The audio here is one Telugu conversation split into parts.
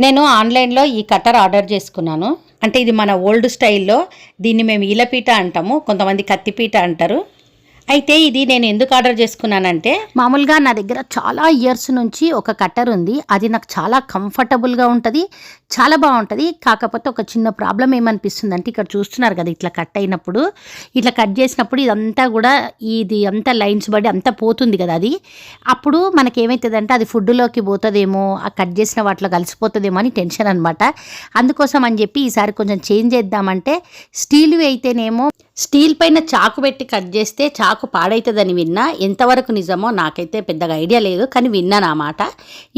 నేను ఆన్లైన్లో ఈ కట్టర్ ఆర్డర్ చేసుకున్నాను. అంటే ఇది మన ఓల్డ్ స్టైల్లో దీన్ని మేము ఈలపీట అంటాము. కొంతమంది కత్తిపీట అంటారు. అయితే ఇది నేను ఎందుకు ఆర్డర్ చేసుకున్నానంటే మామూలుగా నా దగ్గర చాలా ఇయర్స్ నుంచి ఒక కట్టర్ ఉంది. అది నాకు చాలా కంఫర్టబుల్గా ఉంటుంది చాలా బాగుంటుంది. కాకపోతే ఒక చిన్న ప్రాబ్లం ఏమనిపిస్తుంది అంటే ఇక్కడ చూస్తున్నారు కదా ఇట్లా కట్ అయినప్పుడు. ఇట్లా కట్ చేసినప్పుడు ఇదంతా కూడా ఇది అంతా లైన్స్ పడి అంతా పోతుంది కదా అది. అప్పుడు మనకి ఏమవుతుందంటే అది ఫుడ్లోకి పోతుందేమో ఆ కట్ చేసిన వాటిలో కలిసిపోతుందేమో అని టెన్షన్ అనమాట అందుకోసం అని చెప్పి ఈసారి కొంచెం చేంజ్ చేద్దామంటే స్టీల్వి అయితేనేమో స్టీల్ పైన చాకు పెట్టి కట్ చేస్తే చాకు పాడవుతుందని విన్నా ఎంతవరకు నిజమో నాకైతే పెద్దగా ఐడియా లేదు కానీ విన్నాను అన్నమాట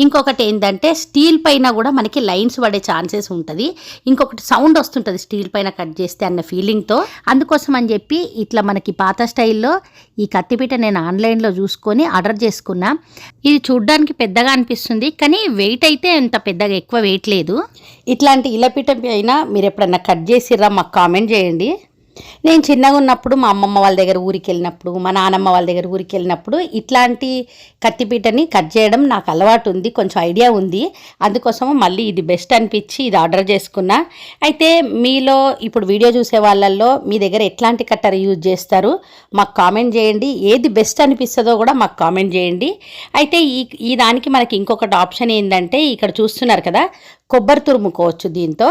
ఇంకొకటి ఏంటంటే స్టీల్ పైన కూడా మనకి లైన్స్ పడే ఛాన్సెస్ ఉంటుంది. ఇంకొకటి సౌండ్ వస్తుంటుంది స్టీల్ పైన కట్ చేస్తే అన్న ఫీలింగ్తో అందుకోసం అని చెప్పి ఇట్లా మనకి పాత స్టైల్లో ఈ కత్తిపీట నేను ఆన్లైన్లో చూసుకొని ఆర్డర్ చేసుకున్నా. ఇది చూడ్డానికి పెద్దగా అనిపిస్తుంది కానీ వెయిట్ అయితే అంత పెద్దగా ఎక్కువ వెయిట్ లేదు. ఇట్లాంటి ఇలపీట పైన మీరు ఎప్పుడన్నా కట్ చేసిర్రా మాకు కామెంట్ చేయండి. నేను చిన్నగా ఉన్నప్పుడు మా అమ్మమ్మ వాళ్ళ దగ్గర ఊరికి వెళ్ళినప్పుడు మా నానమ్మ వాళ్ళ దగ్గర ఊరికి వెళ్ళినప్పుడు ఇట్లాంటి కత్తిపీటని కట్ చేయడం నాకు అలవాటు ఉంది కొంచెం ఐడియా ఉంది. అందుకోసం మళ్ళీ ఇది బెస్ట్ అనిపించి ఇది ఆర్డర్ చేసుకున్నా. అయితే మీలో ఇప్పుడు వీడియో చూసే వాళ్ళల్లో మీ దగ్గర ఎట్లాంటి కట్టర్ యూజ్ చేస్తారు? మాకు కామెంట్ చేయండి. ఏది బెస్ట్ అనిపిస్తుందో కూడా మాకు కామెంట్ చేయండి. అయితే ఈ ఈ దానికి మనకి ఇంకొకటి ఆప్షన్ ఏంటంటే ఇక్కడ చూస్తున్నారు కదా కొబ్బరి తురుముకోవచ్చు దీంతో.